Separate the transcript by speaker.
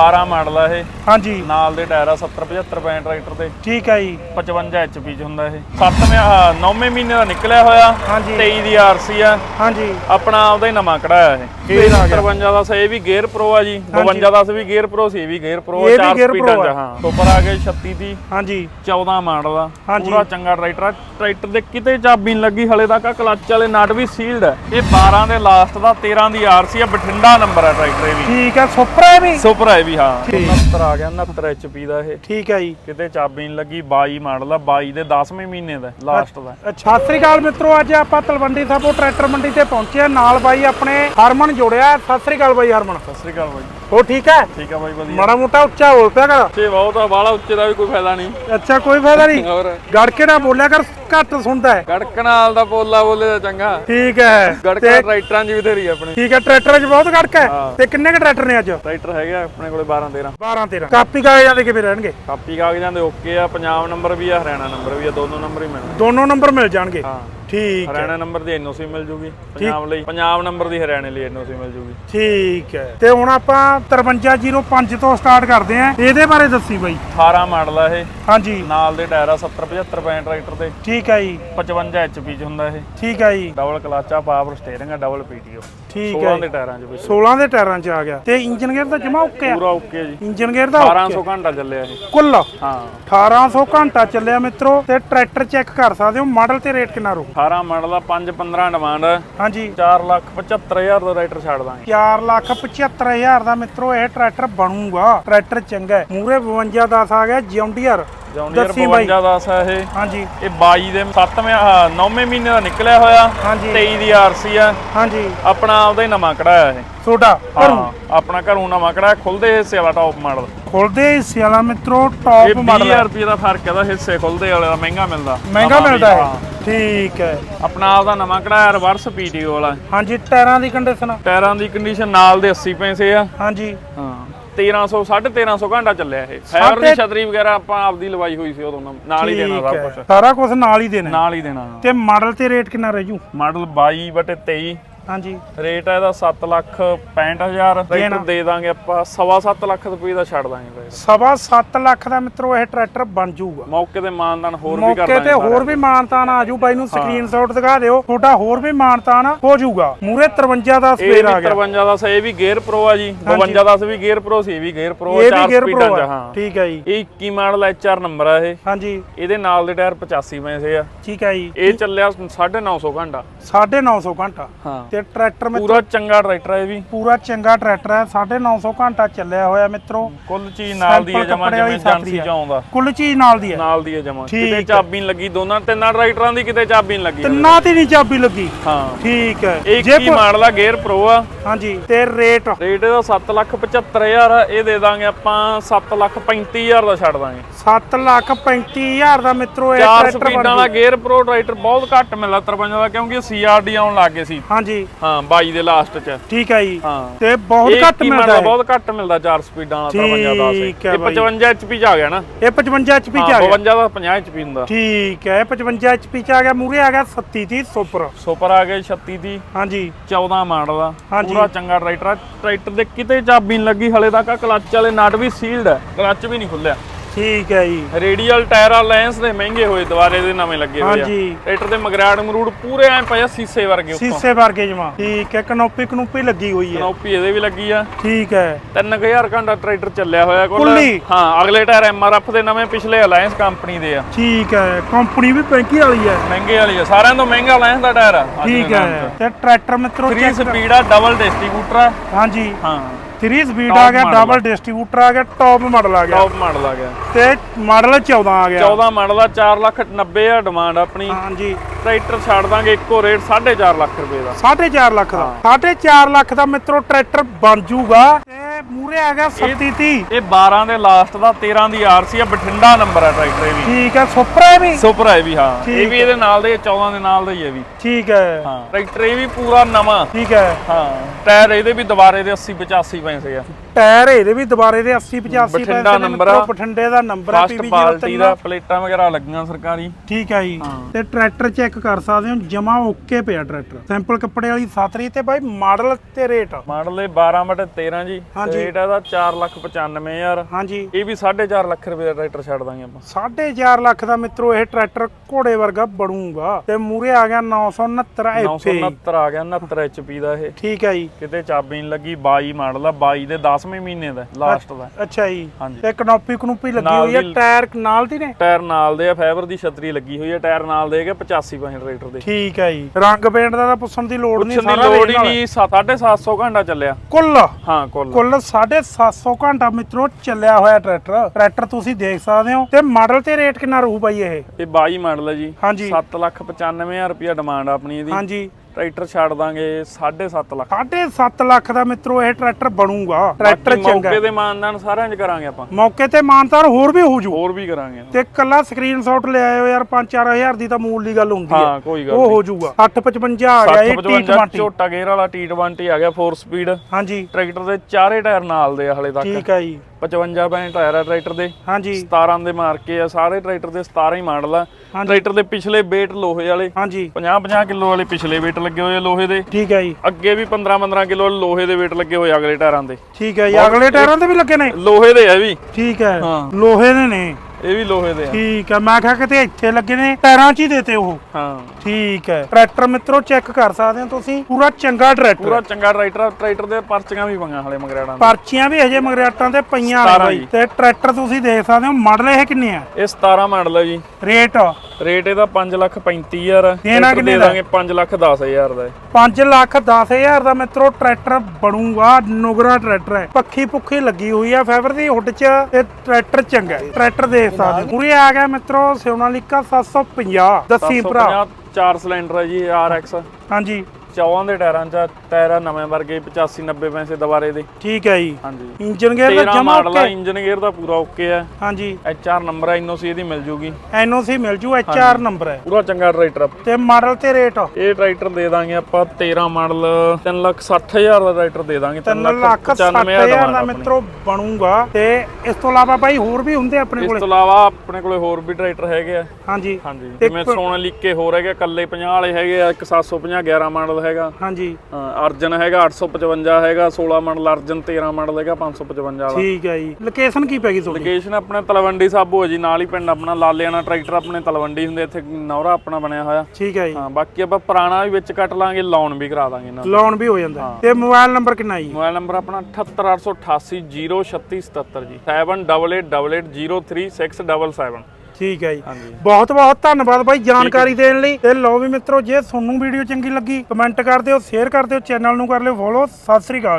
Speaker 1: 18 model ਆ ਇਹ।
Speaker 2: ਹਾਂਜੀ।
Speaker 1: ਨਾਲ ਦੇ ਟਾਇਰ ਆ 70 75 ਪੈਣ ਟਰੈਕਟਰ ਤੇ।
Speaker 2: ਠੀਕ ਹੈ ਜੀ।
Speaker 1: 55 ਐਚਪੀ ਚ ਹੁੰਦਾ ਇਹ। 7ਵੇਂ ਆਹ 9ਵੇਂ ਮਹੀਨੇ ਦਾ ਨਿਕਲਿਆ ਹੋਇਆ।
Speaker 2: ਹਾਂਜੀ।
Speaker 1: 23 ਦੀ ਆਰਸੀ ਆ।
Speaker 2: ਹਾਂਜੀ।
Speaker 1: ਆਪਣਾ ਉਹਦਾ ਹੀ ਨਵਾਂ ਕਢਾਇਆ ਇਹ।
Speaker 2: ਆ
Speaker 1: 53 ਦਾ ਇਹ ਵੀ ਗੇਅਰ ਪ੍ਰੋ ਆ ਜੀ। 52 ਦਾ ਵੀ ਗੇਅਰ ਪ੍ਰੋ ਸੀ ਇਹ ਵੀ ਗੇਅਰ ਪ੍ਰੋ
Speaker 2: ਇਹ ਵੀ
Speaker 1: ਚਾਰ
Speaker 2: gear
Speaker 1: ਸਪੀਡਾਂ
Speaker 2: pro
Speaker 1: ਚ
Speaker 2: ਆ।
Speaker 1: ਹਾਂ। ਸੁਪਰ ਆ ਗਏ 36 ਦੀ।
Speaker 2: ਹਾਂਜੀ।
Speaker 1: 14 ਮਾਡਲ ਆ। ਪੂਰਾ ਚੰਗਾ ਟਰੈਕਟਰ ਆ। ਟਰੈਕਟਰ ਦੇ ਕਿਤੇ ਚਾਬੀ ਨਹੀਂ ਲੱਗੀ ਹਲੇ ਤੱਕ ਕਲੱਚ ਵਾਲੇ ਨਟ ਵੀ ਸੀਲਡ ਹੈ ਇਹ 12 ਦੇ ਲਾਸਟ ਦਾ 13 ਦੀ ਆਰਸੀ ਆ। ਬਠਿੰਡਾ ਨੰਬਰ ਆ ਟਰੈਕਟਰ ਇਹ ਵੀ।
Speaker 2: ਠੀਕ ਹੈ ਸੁਪਰ ਹੈ ਵੀ।
Speaker 1: ਸੁਪਰ ਹੈ ਵੀ ਹਾਂ।
Speaker 2: ਠੀਕ।
Speaker 1: 69 ਆ ਗਿਆ 69 ਐਚਪੀ ਦਾ ਇਹ।
Speaker 2: ਠੀਕ ਹੈ ਜੀ।
Speaker 1: ਕਿਤੇ ਚਾਬੀ ਨਹੀਂ ਲੱਗੀ 22 ਮਾਡਲ ਆ 22 ਦੇ 10ਵੇਂ ਮਹੀਨੇ ਦਾ ਲਾਸਟ ਦਾ।
Speaker 2: ਅੱਛਾ ਸਤਿ ਸ੍ਰੀ ਅਕਾਲ ਮਿੱਤਰੋ ਅੱਜ ਆਪਾਂ ਤਲਵੰਡੀ ਸਾਬੋ ਟਰੈਕਟਰ ਮੰਡੀ ਤੇ ਪਹੁੰਚੇ ਹਾਂ। ਨਾਲ ਬਾਈ ਆਪਣੇ ਹਰਮਨ ਜੋੜਿਆ। ਸਤਿ ਸ੍ਰੀ ਅਕਾਲ ਬਾਈ ਹਰਮਨ।
Speaker 1: ਸਤਿ ਸ੍ਰੀ ਅਕਾਲ ਬਾਈ।
Speaker 2: ਹੋ ਠੀਕ ਹੈ?
Speaker 1: ਠੀਕ ਆ ਬਾਈ ਵਧੀਆ।
Speaker 2: ਮਾੜਾ ਮੋਟਾ ਉੱਚਾ ਬੋਲ ਪਿਆ ਕਰ।
Speaker 1: ਤੇ ਬਹੁਤ ਆ ਬਾਲਾ ਉੱਚੇ ਦਾ ਵੀ ਕੋਈ ਫਾਇਦਾ ਨਹੀਂ।
Speaker 2: ਅੱਛਾ ਕੋਈ ਫਾਇਦਾ ਨਹੀਂ।
Speaker 1: ਹੋਰ।
Speaker 2: ਗੜਕੇ ਨਾ ਬੋਲਿਆ ਕਰ ਘੱਟ ਸੁਣਦਾ ਹੈ।
Speaker 1: ਗੜਕਣਾਲ ਦਾ ਬੋਲਾ ਬੋਲੇ ਤਾਂ ਚੰਗਾ।
Speaker 2: ਠੀਕ ਹੈ।
Speaker 1: ਗੜਕਾ ਟਰੈਕਟਰਾਂ 'ਚ ਵੀ ਤੇਰੀ ਆਪਣੇ।
Speaker 2: ਠੀਕ ਹੈ ਟਰੈਕਟਰ 'ਚ ਬਹੁਤ ਗੜਕਾ ਹੈ।
Speaker 1: ਹਾਂ।
Speaker 2: ਤੇ ਕਿੰਨੇ ਕ ਟਰੈਕਟਰ ਨੇ ਅੱਜ?
Speaker 1: ਟਰੈਕਟਰ ਹੈਗੇ ਆ ਆਪਣੇ ਕੋਲੇ 12 13
Speaker 2: 12 13 ਕਾਪੀ ਕਾਗਜ਼ਾਂ ਦੇ ਕਿਵੇਂ ਰਹਿਣਗੇ?
Speaker 1: ਕਾਪੀ ਕਾਗਜ਼ਾਂ ਦੇ ਓਕੇ ਆ ਪੰਜਾਬ ਨੰਬਰ ਵੀ ਆ ਹਰਿਆਣਾ ਨੰਬਰ ਵੀ ਆ ਦੋਨੋਂ ਨੰਬਰ ਹੀ ਮਿਲਣਗੇ।
Speaker 2: ਦੋਨੋਂ ਨੰਬਰ ਮਿਲ ਜਾਣਗੇ।
Speaker 1: ਹਾਂ।
Speaker 2: ਠੀਕ ਹੈ।
Speaker 1: ਹਰਿਆਣਾ ਨੰਬਰ ਦੀ ਐਨਓਸੀ ਮਿਲ ਜੂਗੀ ਪੰਜਾਬ ਲਈ। ਪੰਜਾਬ ਨੰਬਰ ਦੀ ਹਰਿਆਣੇ ਲਈ ਐਨਓਸੀ ਮਿਲ ਜੂਗੀ।
Speaker 2: ਠੀਕ ਹੈ। ਤੇ ਹੁਣ ਆਪਾਂ 5305 ਤੋਂ ਸਟਾਰਟ ਕਰਦੇ ਆਂ ਇਹਦੇ ਬਾਰੇ ਦੱਸੀ ਬਾਈ।
Speaker 1: 18 ਮਾਡਲ ਆ ਇਹ।
Speaker 2: ਹਾਂਜੀ।
Speaker 1: ਨਾਲ ਦੇ ਟਾਇਰ ਆ 70 75 ਪੈਣ ਟਰੈਕਟਰ ਤੇ
Speaker 2: ਠੀਕ ਹੈ ਜੀ।
Speaker 1: 55 ਐਚਪੀ ਚ ਹੁੰਦਾ ਇਹ।
Speaker 2: ਠੀਕ ਹੈ ਜੀ।
Speaker 1: ਡਬਲ ਕਲਚ ਆ ਪਾਵਰ ਸਟੀਅਰਿੰਗ ਆ ਡਬਲ ਪੀਟੀਓ
Speaker 2: ਠੀਕ
Speaker 1: 16
Speaker 2: ਹੈ
Speaker 1: ਦੇ ਟਾਇਰਾਂ ਚ ਵਿੱਚ
Speaker 2: 16 ਦੇ ਟਾਇਰਾਂ 'ਚ ਆ ਗਿਆ। ਤੇ ਇੰਜਨ ਗੇਅਰ ਤਾਂ ਜਮਾ ਓਕੇ ਆ?
Speaker 1: ਪੂਰਾ ਓਕੇ ਜੀ।
Speaker 2: ਇੰਜਨ ਗੇਅਰ ਦਾ
Speaker 1: 1200 ਘੰਟਾ ਚੱਲਿਆ ਇਹ।
Speaker 2: ਕੁੱਲ?
Speaker 1: ਹਾਂ।
Speaker 2: 1800 ਘੰਟਾ ਚੱਲਿਆ ਮਿੱਤਰੋ ਤੇ ਟਰੈਕਟਰ ਚੈੱਕ ਕਰ ਸਕਦੇ ਹੋ ਮਾਡਲ ਤੇ ਰੇਟ ਕਿੰਨਾ ਰੂ
Speaker 1: 18 ਮਾਡਲ ਦਾ 5 15 ਡਿਮਾਂਡ
Speaker 2: ਹਾਂਜੀ।
Speaker 1: 4 ਲੱਖ 75000 ਦਾ ਰਾਈਟਰ ਛੱਡ ਦਾਂਗੇ।
Speaker 2: 4 ਲੱਖ 75000 ਦਾ ਮਿੱਤਰੋ ਇਹ ਟਰੈਕਟਰ ਬਣੂਗਾ। ਟਰੈਕਟਰ ਚੰਗਾ ਹੈ। ਮੂਰੇ 52 10 ਆ ਗਿਆ ਜੌਂਡੀਅਰ
Speaker 1: ਜੌਂਡੀਅਰ
Speaker 2: ਦੱਸੀ ਬਾਈ।
Speaker 1: 52 ਦਾ ਆ ਇਹ।
Speaker 2: ਹਾਂਜੀ।
Speaker 1: ਇਹ 22 ਦੇ 7ਵੇਂ 9ਵੇਂ ਮਹੀਨੇ ਦਾ ਨਿਕਲਿਆ ਹੋਇਆ।
Speaker 2: ਹਾਂਜੀ।
Speaker 1: 23 ਦੀ ਆਰਸੀ ਆ।
Speaker 2: ਹਾਂਜੀ।
Speaker 1: ਆਪਣਾ ਉਹਦਾ ਹੀ ਨਵਾਂ ਕਢਾਇਆ ਇਹ।
Speaker 2: ਛੋਟਾ ਘਰੋਂ?
Speaker 1: ਹਾਂ ਆਪਣਾ ਘਰੋਂ ਨਵਾਂ ਕਢਾਇਆ। ਖੁੱਲਦੇ ਹਿੱਸੇ ਵਾਲਾ ਟੌਪ ਮਾਡਲ
Speaker 2: ਖੋਲਦੇ ਹਿੱਸੇ ਵਾਲਾ ਮਿੱਤਰੋ
Speaker 1: ਇਹ
Speaker 2: ਟੌਪ ਮਾਡਲ
Speaker 1: 20000 ਰੁਪਏ ਦਾ ਫ਼ਰਕ ਹੈ ਦਾ ਹਿੱਸੇ ਖੁੱਲਦੇ ਵਾਲੇ ਦਾ ਮਹਿੰਗਾ ਮਿਲਦਾ।
Speaker 2: ਮਹਿੰਗਾ
Speaker 1: ਨਵਾਂ ਵੀ,
Speaker 2: ਮਿਲਦਾ ਹੈ
Speaker 1: ਹਾਂ।
Speaker 2: ਠੀਕ ਹੈ।
Speaker 1: ਆਪਣਾ ਆਪਦਾ ਨਵਾਂ ਕਢਾਇਆ ਰਿਵਰਸ ਪੀਟੀਓ ਵਾਲਾ।
Speaker 2: ਹਾਂਜੀ ਟਾਇਰਾਂ ਦੀ ਕੰਡੀਸ਼ਨ
Speaker 1: ਟਾਇਰਾਂ ਦੀ ਕੰਡੀਸ਼ਨ ਨਾਲ ਦੇ 80 ਪੈਸੇ ਆ।
Speaker 2: ਹਾਂਜੀ।
Speaker 1: ਹਾਂ। 1300 1350 ਘੰਟਾ ਚੱਲਿਆ ਇਹ। ਫਾਈਬਰ ਦੀ ਛਤਰੀ ਵਗੈਰਾ ਆਪਾਂ ਆਪਦੀ ਲਵਾਈ ਹੋਈ ਸੀ ਉਦੋਂ ਨਾਲ ਹੀ ਦੇਣਾ ਸਭ ਕੁਝ
Speaker 2: ਸਾਰਾ ਕੁਝ ਨਾਲ ਹੀ ਦੇਣਾ
Speaker 1: ਨਾਲ ਹੀ ਦੇਣਾ।
Speaker 2: ਤੇ ਮਾਡਲ ਤੇ ਰੇਟ ਕਿੰਨਾ ਰਹਿ ਜੂ?
Speaker 1: ਮਾਡਲ 22 ਬਟੇ 23
Speaker 2: ਹਾਂਜੀ।
Speaker 1: ਰੇਟ ਹੈ ਇਹਦਾ 7 ਲੱਖ 65000 ਰੇਟ ਦੇ ਦਾਂਗੇ ਆਪਾਂ ਸਵਾ ਸੱਤ ਲੱਖ ਰੁਪਏ ਦਾ ਛੱਡ ਦਾਂਗੇ ਰੇਟ
Speaker 2: ਸਵਾ 7 ਲੱਖ ਦਾ ਮਿੱਤਰੋ ਇਹ ਟਰੈਕਟਰ ਬਣ ਜਾਊਗਾ।
Speaker 1: ਮੌਕੇ ਤੇ ਮਾਨਦਾਨ ਹੋਰ ਵੀ ਕਰ
Speaker 2: ਮੌਕੇ
Speaker 1: ਦਾਂਗੇ
Speaker 2: ਤੇ ਹੋਰ ਵੀ ਮਾਨਤਾਨ ਆ ਜੂ ਬਾਈ ਨੂੰ ਸਕਰੀਨਸ਼ਾਟ ਦਿਖਾ ਦਿਓ। ਤੁਹਾਡਾ ਹੋਰ ਵੀ ਮਾਨਤਾਨ ਹੋ ਜਾਊਗਾ। ਮੂਰੇ 53 ਦਾ ਸਪੇਅਰ ਆ ਗਿਆ।
Speaker 1: 53 ਦਾ ਸੀ ਇਹ ਵੀ ਗੇਅਰ ਪ੍ਰੋ ਆ ਜੀ। 52 ਦਾ ਵੀ ਗੇਅਰ ਪ੍ਰੋ ਸੀ ਇਹ ਵੀ ਗੇਅਰ ਪ੍ਰੋ
Speaker 2: ਇਹ ਵੀ
Speaker 1: ਚਾਰ
Speaker 2: ਗੇਅਰ
Speaker 1: ਸਪੀਡਾਂ
Speaker 2: ਪ੍ਰੋ
Speaker 1: ਚ
Speaker 2: ਆ।
Speaker 1: ਹਾਂ।
Speaker 2: ਠੀਕ ਹੈ ਜੀ।
Speaker 1: ਇਹ 21 ਮਾਡਲ ਐਚਆਰ ਨੰਬਰ ਆ ਇਹ।
Speaker 2: ਹਾਂਜੀ।
Speaker 1: ਇਹਦੇ ਨਾਲ ਦੇ ਟਾਇਰ 85 ਪੈਸੇ ਆ।
Speaker 2: ਠੀਕ ਹੈ ਜੀ।
Speaker 1: ਇਹ ਚੱਲਿਆ 950 ਘੰਟਾ।
Speaker 2: 950 ਘੰਟਾ।
Speaker 1: ਹਾਂ।
Speaker 2: ਤੇ ਟਰੈਕਟਰ ਮਿੱਤਰੋ।
Speaker 1: ਪੂਰਾ ਚੰਗਾ ਟਰੈਕਟਰ ਹੈ ਇਹ ਵੀ।
Speaker 2: ਪੂਰਾ ਚੰਗਾ ਟਰੈਕਟਰ ਹੈ। 950 ਘੰਟਾ ਚੱਲਿਆ ਹੋਇਆ ਮਿੱਤਰੋ।
Speaker 1: ਕੁੱਲ ਚੀਜ਼ ਨਾਲ ਦੀ ਹੈ ਜਮਾ ਜਿਵੇਂ। ਚ ਆਉਂਦਾ।
Speaker 2: ਕੁੱਲ ਚੀਜ਼ ਨਾਲ ਦੀ ਹੈ।
Speaker 1: ਨਾਲ ਦੀ ਹੈ ਜਮਾ। ਕਿਤੇ। ਚਾਬੀ ਨਹੀਂ ਲੱਗੀ ਦੋਨਾਂ ਤਿੰਨਾਂ ਟਰੈਕਟਰਾਂ ਦੀ ਕਿਤੇ ਚਾਬੀ ਨਹੀਂ ਲੱਗੀ।
Speaker 2: ਤਿੰਨਾਂ ਤੇ ਨਹੀਂ ਚਾਬੀ ਲੱਗੀ।
Speaker 1: ਹਾਂ।
Speaker 2: ਠੀਕ ਹੈ।
Speaker 1: ਇਹ
Speaker 2: ਜੇ
Speaker 1: ਕੀ ਮਾਡਲ ਆ ਗੇਅਰ ਪ੍ਰੋ ਆ।
Speaker 3: ਹਾਂਜੀ ਤੇ ਰੇਟ?
Speaker 1: ਰੇਟ ਇਹਦਾ 7 ਲੱਖ 75000 ਆ। ਇਹ ਦੇ ਦਾਂਗੇ ਆਪਾਂ 7 ਲੱਖ 35000 ਦਾ ਛੱਡ ਦਾਂਗੇ।
Speaker 3: 7 ਲੱਖ 35000 ਦਾ ਮਿੱਤਰੋ ਇਹ
Speaker 1: ਚਾਰ
Speaker 3: ਟਰੈਕਟਰ
Speaker 1: ਸਪੀਡਾਂ ਦਾ ਗੇਅਰ ਪ੍ਰੋ ਟਰੈਕਟਰ ਬਹੁਤ ਘੱਟ ਮਿਲਦਾ 53 ਦਾ ਕਿਉਂਕਿ ਸੀਆਰਡੀ ਆਉਣ ਲੱਗ ਗਏ ਸੀ।
Speaker 3: ਹਾਂਜੀ।
Speaker 1: ਹਾਂ 22 ਦੇ ਲਾਸਟ ਚ।
Speaker 3: ਠੀਕ ਹੈ ਜੀ।
Speaker 1: ਹਾਂ।
Speaker 3: ਤੇ ਬਹੁਤ
Speaker 1: ਇਹ
Speaker 3: ਘੱਟ
Speaker 1: ਕੀ
Speaker 3: ਮਿਲਦਾ ਹੈ
Speaker 1: ਬਹੁਤ ਘੱਟ ਮਿਲਦਾ 4 ਸਪੀਡਾਂ ਵਾਲਾ 53 ਦਾ ਸੀ।
Speaker 3: ਠੀਕ ਹੈ
Speaker 1: ਇਹ
Speaker 3: ਬਾਈ।
Speaker 1: 55 ਐਚਪੀ ਚ ਆ ਗਿਆ ਨਾ।
Speaker 3: ਇਹ 55 ਐਚਪੀ ਚ
Speaker 1: ਹਾਂ
Speaker 3: ਆ ਗਿਆ।
Speaker 1: 52 ਦਾ 50 ਐਚਪੀ ਹੁੰਦਾ।
Speaker 3: ਠੀਕ ਹੈ 55 ਐਚਪੀ ਚ ਆ ਗਿਆ ਮੂਰੇ ਆ ਗਿਆ 37 ਦੀ ਸੁਪਰ।
Speaker 1: ਸੁਪਰ ਆ ਗਏ 36 ਦੀ।
Speaker 3: ਹਾਂਜੀ।
Speaker 1: 14 ਮਾਡਲ ਆ
Speaker 3: ਹਾਂਜੀ।
Speaker 1: ਪੂਰਾ ਚੰਗਾ ਟਰੈਕਟਰ ਆ। ਟਰੈਕਟਰ ਦੇ ਕਿਤੇ ਚਾਬੀ ਨਹੀਂ ਲੱਗੀ ਹਲੇ ਤੱਕ ਕਲੱਚ ਵਾਲੇ ਨਟ ਵੀ ਸੀਲਡ ਹੈ ਕਲੱਚ ਵੀ ਨਹੀਂ ਖੁੱਲਿਆ
Speaker 3: ਠੀਕ ਹੈ ਜੀ।
Speaker 1: ਰੇਡੀਅਲ ਟਾਇਰ ਲੈਂਸ ਦੇ ਮਹਿੰਗੇ ਹੋਏ ਦੁਬਾਰੇ ਦੇ ਨਵੇਂ ਲੱਗੇ ਹੋਏ ਆ।
Speaker 3: ਹਾਂਜੀ।
Speaker 1: ਟਰੈਕਟਰ ਦੇ ਮਗਰਾੜ ਮਰੂੜ ਪੂਰੇ ਐ ਪਏ ਆ ਸੀਸੇ ਵਰਗੇ ਉੱਤੋਂ
Speaker 3: ਸੀਸੇ ਵਰਗੇ ਜਮਾ। ਠੀਕ ਹੈ ਕਨੋਪੀ ਕਨੂਪੀ ਲੱਗੀ ਹੋਈ ਹੈ।
Speaker 1: ਕਨੋਪੀ ਇਹਦੇ ਵੀ ਲੱਗੀ ਆ।
Speaker 3: ਠੀਕ ਹੈ।
Speaker 1: 3000 ਘੰਟਾ ਟਰੈਕਟਰ ਚੱਲਿਆ ਹੋਇਆ ਕੋਲ? ਹਾਂ ਅਗਲੇ ਟਾਇਰ ਐਮਆਰਐਫ ਦੇ ਨਵੇਂ ਪਿਛਲੇ ਅਲਾਈਅੰਸ ਕੰਪਨੀ ਦੇ ਆ।
Speaker 3: ਠੀਕ ਹੈ ਕੰਪਨੀ ਵੀ ਪੈਂਕੀ ਵਾਲੀ ਹੈ।
Speaker 1: ਮਹਿੰਗੇ ਵਾਲੀ ਆ। ਸਾਰਿਆਂ ਤੋਂ ਮਹਿੰਗਾ ਅਲਾਈਅੰਸ ਦਾ ਟਾਇਰ ਆ।
Speaker 3: ਠੀਕ ਹੈ। ਤੇ ਟਰੈਕਟਰ ਮਿੱਤਰੋ
Speaker 1: 3
Speaker 3: ਚੈੱਕ
Speaker 1: ਸਪੀਡ ਆ ਡਬਲ ਡਿਸਟ੍ਰੀਬਿਊਟਰ ਆ।
Speaker 3: ਹਾਂਜੀ।
Speaker 1: ਹਾਂ।
Speaker 3: 3 ਸਪੀਡ ਆ ਗਿਆ ਡਬਲ ਡਿਸਟ੍ਰੀਬਿਊਟਰ ਆ ਗਿਆ ਟੌਪ ਮਾਡਲ ਆ ਗਿਆ।
Speaker 1: ਟੌਪ ਮਾਡਲ ਆ ਗਿਆ।
Speaker 3: ਤੇ ਮਾਡਲ 14 ਆ ਗਿਆ।
Speaker 1: 14 ਮਾਡਲ ਆ 4 ਲੱਖ 90 ਆ ਡਿਮਾਂਡ ਆਪਣੀ।
Speaker 3: ਹਾਂਜੀ।
Speaker 1: ਟਰੈਕਟਰ ਛੱਡ ਦਾਂਗੇ ਇੱਕੋ ਰੇਟ 4.5 ਲੱਖ ਰੁਪਏ ਦਾ।
Speaker 3: 4.5 ਲੱਖ ਦਾ। 4.5 ਲੱਖ ਦਾ ਮਿੱਤਰੋ ਟਰੈਕਟਰ ਬਣ ਜੂਗਾ। ਮੂਰੇ ਆ ਗਿਆ 3730
Speaker 1: ਇਹ 12 ਦੇ ਲਾਸਟ ਦਾ 13 ਦੀ ਆਰਸੀ ਆ ਬਠਿੰਡਾ ਨੰਬਰ ਆ ਟਰੈਕਟਰ ਇਹ ਵੀ।
Speaker 3: ਠੀਕ ਹੈ ਸੁਪਰ ਹੈ ਵੀ?
Speaker 1: ਸੁਪਰ ਹੈ ਵੀ ਹਾਂ। ਇਹ ਵੀ ਇਹਦੇ ਨਾਲ ਦੇ 14 ਦੇ ਨਾਲ ਦਾ ਹੀ ਹੈ ਵੀ।
Speaker 3: ਠੀਕ ਹੈ
Speaker 1: ਹਾਂ। ਟਰੈਕਟਰ ਇਹ ਵੀ ਪੂਰਾ ਨਵਾਂ।
Speaker 3: ਠੀਕ ਹੈ
Speaker 1: ਹਾਂ। ਟਾਇਰ ਇਹਦੇ ਵੀ ਦੁਬਾਰੇ ਦੇ 80 85 ਪੈਸੇ ਆ
Speaker 3: ਟਾਇਰ ਇਹਦੇ ਵੀ ਦੁਬਾਰੇ ਦੇ 80 85
Speaker 1: ਬਠਿੰਡਾ ਨੰਬਰ ਆ।
Speaker 3: ਬਠਿੰਡੇ ਦਾ ਨੰਬਰ
Speaker 1: ਫਸਟ
Speaker 3: PVG
Speaker 1: ਪਾਰਟੀ ਦਾ ਪਲੇਟਾਂ ਵਗੈਰਾ ਲੱਗੀਆਂ ਸਰਕਾਰੀ।
Speaker 3: ਠੀਕ ਹੈ ਜੀ। ਤੇ ਟਰੈਕਟਰ ਚੈੱਕ ਕਰ ਸਕਦੇ ਹੋ ਜਮਾ ਓਕੇ ਪਿਆ ਟਰੈਕਟਰ। ਸਿੰਪਲ ਕੱਪੜੇ ਵਾਲੀ ਸਾਤਰੀ ਤੇ ਬਾਈ ਮਾਡਲ ਤੇ ਰੇਟ
Speaker 1: ਮਾਡਲ ਇਹ 12 ਬਟੇ 13 ਜੀ। ਰੇਟ ਇਹਦਾ 495000
Speaker 3: ਹਾਂਜੀ।
Speaker 1: ਇਹ ਵੀ 4.5 ਲੱਖ ਰੁਪਏ ਦਾ ਟਰੈਕਟਰ ਛੱਡ ਦਾਂਗੇ ਆਪਾਂ।
Speaker 3: 4.5 ਲੱਖ ਦਾ ਮਿੱਤਰੋ ਇਹ ਟਰੈਕਟਰ ਘੋੜੇ ਵਰਗਾ ਬਣੂਗਾ। ਤੇ ਮੂਰੇ ਆ ਗਿਆ 969 ਐਫਏ
Speaker 1: 969 ਆ ਗਿਆ 69 HP ਦਾ ਇਹ।
Speaker 3: ਠੀਕ ਹੈ ਜੀ।
Speaker 1: ਕਿਤੇ ਚਾਬੀ ਨਹੀਂ ਲੱਗੀ 22 ਮਾਡਲ ਆ 22 ਦੇ 10ਵੇਂ ਮਹੀਨੇ ਦਾ ਲਾਸਟ ਦਾ।
Speaker 3: ਅੱਛਾ ਜੀ।
Speaker 1: ਹਾਂਜੀ।
Speaker 3: ਤੇ ਕਨੋਪੀ ਕਨੂਪੀ ਲੱਗੀ ਹੋਈ ਹੈ ਟਾਇਰ ਨਾਲ ਦੀ ਨੇ?
Speaker 1: ਟਾਇਰ ਨਾਲ ਦੇ ਆ ਫਾਈਬਰ ਦੀ ਛਤਰੀ ਲੱਗੀ ਹੋਈ ਹੈ ਟਾਇਰ ਨਾਲ ਦੇ ਕੇ 85 ਪੈਸੇ ਟਰੈਕਟਰ ਦੇ
Speaker 3: ਠੀਕ ਹੈ ਜੀ। ਰੰਗ ਪੇਂਟ ਦਾ ਤਾਂ ਪੁੱਛਣ ਦੀ ਲੋੜ ਨਹੀਂ ਸਾਰਾ
Speaker 1: ਲੋੜ ਹੀ। ਨਹੀਂ 750 ਘੰਟਾ ਚੱਲਿਆ।
Speaker 3: ਕੁੱਲ?
Speaker 1: ਹਾਂ ਕੁੱਲ।
Speaker 3: ਕੁੱਲ 750 ਘੰਟਾ ਮਿੱਤਰੋ ਚੱਲਿਆ ਹੋਇਆ ਟਰੈਕਟਰ। ਟਰੈਕਟਰ ਤੁਸੀਂ ਦੇਖ ਸਕਦੇ ਹੋ। ਤੇ ਮਾਡਲ ਤੇ ਰੇਟ ਕਿੰਨਾ ਰਹੂ ਬਾਈ ਇਹ?
Speaker 1: ਇਹ 22 ਮਾਡਲ ਹੈ ਜੀ।
Speaker 3: ਹਾਂਜੀ।
Speaker 1: 795000 ਰੁਪਇਆ ਡਿਮਾਂਡ ਆਪਣੀ ਇਹਦੀ।
Speaker 3: ਹਾਂਜੀ।
Speaker 1: ਟਰੈਕਟਰ ਛੱਡ ਦਾਂਗੇ 7.5 ਲੱਖ।
Speaker 3: 7.5 ਲੱਖ ਦਾ ਮਿੱਤਰੋ ਇਹ ਟਰੈਕਟਰ ਬਣੂਗਾ। ਟਰੈਕਟਰ ਚੰਗਾ।
Speaker 1: ਮੌਕੇ ਦੇ ਮਾਨਦਾਨ ਸਾਰਿਆਂ 'ਚ ਕਰਾਂਗੇ ਆਪਾਂ।
Speaker 3: ਮੌਕੇ ਤੇ ਮਾਨਤਾਰ ਹੋਰ ਵੀ ਹੋ ਜੂ।
Speaker 1: ਹੋਰ ਵੀ ਕਰਾਂਗੇ।
Speaker 3: ਤੇ ਕੱਲਾ ਸਕਰੀਨਸ਼ਾਟ ਲੈ ਆਇਓ ਯਾਰ 5-4000 ਦੀ ਤਾਂ ਮੂਲ ਦੀ ਗੱਲ ਹੁੰਦੀ ਹੈ।
Speaker 1: ਹਾਂ ਕੋਈ ਗੱਲ
Speaker 3: ਉਹ ਹੋ ਜੂਗਾ। 855 ਆ ਗਿਆ ਇਹ
Speaker 1: 755
Speaker 3: T20
Speaker 1: ਝੋਟਾ ਗੇਅਰ ਵਾਲਾ T20 ਆ ਗਿਆ 4 ਸਪੀਡ
Speaker 3: ਹਾਂਜੀ।
Speaker 1: ਟਰੈਕਟਰ ਦੇ ਚਾਰੇ ਟਾਇਰ ਨਾਲ ਦੇ ਹਲੇ ਤੱਕ।
Speaker 3: ਠੀਕ ਹੈ ਜੀ।
Speaker 1: 55 ਪੈਂਟ ਟਾਇਰ ਆ ਟਰੈਕਟਰ ਦੇ।
Speaker 3: ਹਾਂਜੀ।
Speaker 1: 17 ਦੇ ਮਾਰਕੇ ਆ ਸਾਰੇ ਟਰੈਕਟਰ ਦੇ 17 ਹੀ ਮਾਡਲ ਆ। ਟਰੈਕਟਰ ਦੇ ਪਿਛਲੇ ਵੇਟ ਲੋਹੇ ਵਾਲੇ।
Speaker 3: ਹਾਂਜੀ।
Speaker 1: 50 50 ਕਿਲੋ ਵਾਲੇ ਪਿਛਲੇ ਵੇਟ ਲੱਗੇ ਹੋਏ ਆ ਲੋਹੇ ਦੇ।
Speaker 3: ਠੀਕ ਹੈ ਜੀ।
Speaker 1: ਅੱਗੇ ਵੀ 15 15 ਕਿਲੋ ਲੋਹੇ ਦੇ ਵੇਟ ਲੱਗੇ ਹੋਏ ਅਗਲੇ ਟਾਇਰਾਂ ਦੇ।
Speaker 3: ਠੀਕ ਹੈ ਜੀ ਅਗਲੇ ਟਾਇਰਾਂ ਤੇ ਵੀ ਲੱਗੇ ਨੇ?
Speaker 1: ਲੋਹੇ ਦੇ ਆ ਵੀ।
Speaker 3: ਠੀਕ ਹੈ।
Speaker 1: ਹਾਂ।
Speaker 3: ਲੋਹੇ ਦੇ ਨੇ।
Speaker 1: ਇਹ ਵੀ ਲੋਹੇ ਦੇ ਆ।
Speaker 3: ਠੀਕ ਹੈ ਮੈਂ ਕਿਹਾ ਕਿਤੇ ਇੱਥੇ ਲੱਗੇ ਨੇ ਟਾਇਰਾਂ 'ਚ ਹੀ ਦੇਤੇ ਉਹ।
Speaker 1: ਹਾਂ।
Speaker 3: ਠੀਕ ਹੈ ਟਰੈਕਟਰ ਮਿੱਤਰੋ ਚੈੱਕ ਕਰ ਸਕਦੇ ਹੋ ਤੁਸੀਂ ਪੂਰਾ ਚੰਗਾ ਟਰੈਕਟਰ।
Speaker 1: ਪੂਰਾ ਚੰਗਾ ਟਰੈਕਟਰ ਟਰੈਕਟਰ ਦੇ ਪਰਚੀਆਂ ਵੀ ਪੰਗਾ ਹਲੇ ਮਗਰਾੜਾਂ ਦੇ।
Speaker 3: ਪਰਚੀਆਂ ਵੀ ਹਜੇ ਮਗਰਾਟਾਂ ਤੇ ਪਈਆਂ ਨੇ
Speaker 1: 17
Speaker 3: ਬਾਈ।
Speaker 1: ਜੀ।
Speaker 3: ਤੇ ਟਰੈਕਟਰ ਤੁਸੀਂ ਦੇਖ ਸਕਦੇ ਹੋ ਮਾਡਲ ਇਹ ਕਿੰਨੇ ਆ?
Speaker 1: ਇਹ 17 ਮਾਡਲ ਹੈ ਜੀ।
Speaker 3: ਰੇਟ
Speaker 1: ਰੇਟ ਇਹਦਾ 5 ਲੱਖ 35000
Speaker 3: ਦੇਣਾ ਕਿੰਨੇ
Speaker 1: ਦੇ
Speaker 3: ਦਾ?
Speaker 1: ਦਾਂਗੇ 5 ਲੱਖ 10000 ਦਾ। ਇਹ।
Speaker 3: 5 ਲੱਖ 10000 ਦਾ ਮਿੱਤਰੋ ਟਰੈਕਟਰ ਬਣੂਗਾ ਨੁਗਰਾ ਟਰੈਕਟਰ ਹੈ। ਪੱਖੀ ਪੁੱਖੀ ਲੱਗੀ ਹੋਈ ਆ ਫਾਈਬਰ ਦੀ ਹੁੱਡ 'ਚ ਤੇ ਟਰੈਕਟਰ ਚੰਗਾ ਹੈ। ਟਰੈਕਟਰ ਦੇਖ ਸਕਦੇ ਪੂਰੇ ਆ ਗਿਆ ਮਿੱਤਰੋ ਸੋਨਾਲੀਕਾ 750 ਦੱਸੀ ਭਰਾ।
Speaker 1: 750 ਚਾਰ ਸਿਲੰਡਰ ਹੈ ਜੀ RX
Speaker 3: ਹਾਂਜੀ।
Speaker 1: ਚੌਵਾਂ ਦੇ ਟਾਇਰਾਂ 'ਚ ਟਾਇਰ ਆ ਨਵੇਂ ਵਰਗੇ 85 90 ਪੈਸੇ ਦੁਬਾਰੇ ਦੇ।
Speaker 3: ਠੀਕ ਹੈ ਜੀ।
Speaker 1: ਹਾਂਜੀ।
Speaker 3: ਇੰਜਨ ਗੇਅਰ ਦਾ
Speaker 1: 13
Speaker 3: ਜਮਾ
Speaker 1: ਮਾਡਲ ਆ
Speaker 3: ਓਕੇ?
Speaker 1: ਇੰਜਨ ਗੇਅਰ ਦਾ ਪੂਰਾ ਓਕੇ ਹੈ
Speaker 3: ਹਾਂਜੀ।
Speaker 1: HR ਨੰਬਰ ਹੈ ਇਨੋਸੀ ਇਹਦੀ ਮਿਲ ਜੂਗੀ।
Speaker 3: ਐਨਓਸੀ ਮਿਲ ਜੂ ਐਚਆਰ ਨੰਬਰ ਹੈ।
Speaker 1: ਪੂਰਾ ਚੰਗਾ ਟਰੈਕਟਰ ਆ।
Speaker 3: ਤੇ ਮਾਡਲ ਤੇ ਰੇਟ?
Speaker 1: ਇਹ ਟਰੈਕਟਰ ਦੇ ਦਾਂਗੇ ਆਪਾਂ 13 ਮਾਡਲ 3 ਲੱਖ 60000 ਦਾ ਟਰੈਕਟਰ ਦੇ ਦਾਂਗੇ
Speaker 3: 3 ਲੱਖ 60000 ਦਾ ਮਿੱਤਰੋ ਬਣੂਗਾ। ਤੇ ਇਸ ਤੋਂ ਇਲਾਵਾ ਬਾਈ ਹੋਰ ਵੀ ਹੁੰਦੇ ਆਪਣੇ
Speaker 1: ਇਸ
Speaker 3: ਕੋਲੇ
Speaker 1: ਤੋਂ ਇਲਾਵਾ ਆਪਣੇ ਕੋਲੇ ਹੋਰ ਵੀ ਟਰੈਕਟਰ ਹੈਗੇ ਆ।
Speaker 3: ਹਾਂਜੀ।
Speaker 1: ਹਾਂਜੀ।
Speaker 3: ਤੇ
Speaker 1: ਜਿਵੇਂ ਸੋਨਾਲੀਕੇ ਹੋਰ ਹੈਗੇ ਕੱਲੇ 50 ਵਾਲੇ ਹੈਗੇ ਆ ਇੱਕ 750 11 ਮਾਡਲ ਹੈਗਾ।
Speaker 3: ਹਾਂਜੀ।
Speaker 1: ਅਰਜਨ ਹੈਗਾ 855 ਹੈਗਾ 16 ਮਾਡਲ ਅਰਜਨ 13 ਮਾਡਲ ਹੈਗਾ 555 ਵਾਲਾ।
Speaker 3: ਠੀਕ ਹੈ ਜੀ। ਲੋਕੇਸ਼ਨ ਕੀ ਪੈ ਗਈ ਤੁਹਾਡੀ?
Speaker 1: ਲੋਕੇਸ਼ਨ ਆਪਣੇ ਤਲਵੰਡੀ ਸਾਬੋ ਹੈ ਜੀ ਨਾਲ ਹੀ ਪਿੰਡ ਆਪਣਾ ਲਾਲਿਆਣਾ ਟਰੈਕਟਰ ਆਪਣੇ ਤਲਵੰਡੀ ਹੁੰਦੇ ਇੱਥੇ ਨੌਰਾ ਆਪਣਾ ਬਣਿਆ ਹੋਇਆ।
Speaker 3: ਠੀਕ ਹੈ ਜੀ।
Speaker 1: ਹਾਂ ਬਾਕੀ ਆਪਾਂ ਪੁਰਾਣਾ ਵੀ ਵਿੱਚ ਕੱਟ ਲਾਂਗੇ ਲੋਨ ਵੀ ਕਰਾ ਦਾਂਗੇ ਦਾ
Speaker 3: ਲੋਨ ਵੀ ਹੋ ਜਾਂਦਾ। ਤੇ ਮੋਬਾਈਲ ਨੰਬਰ ਕਿੰਨਾ ਜੀ?
Speaker 1: ਮੋਬਾਈਲ ਨੰਬਰ ਆਪਣਾ 78888 ਜੀ। 7888036677
Speaker 3: ਠੀਕ ਹੈ ਜੀ।
Speaker 1: ਹਾਂਜੀ।
Speaker 3: ਬਹੁਤ ਬਹੁਤ ਧੰਨਵਾਦ ਬਾਈ ਜਾਣਕਾਰੀ ਦੇਣ ਲਈ। ਤੇ ਲਓ ਵੀ ਮਿੱਤਰੋ ਜੇ ਤੁਹਾਨੂੰ ਵੀਡੀਓ ਚੰਗੀ ਲੱਗੀ ਕਮੈਂਟ ਕਰ ਦਿਓ ਸ਼ੇਅਰ ਕਰ ਦਿਓ ਚੈਨਲ ਨੂੰ ਕਰ ਲਿਓ ਫੋਲੋ ਸਤਿ ਸ੍ਰੀ ਅਕਾਲ ਜੀ।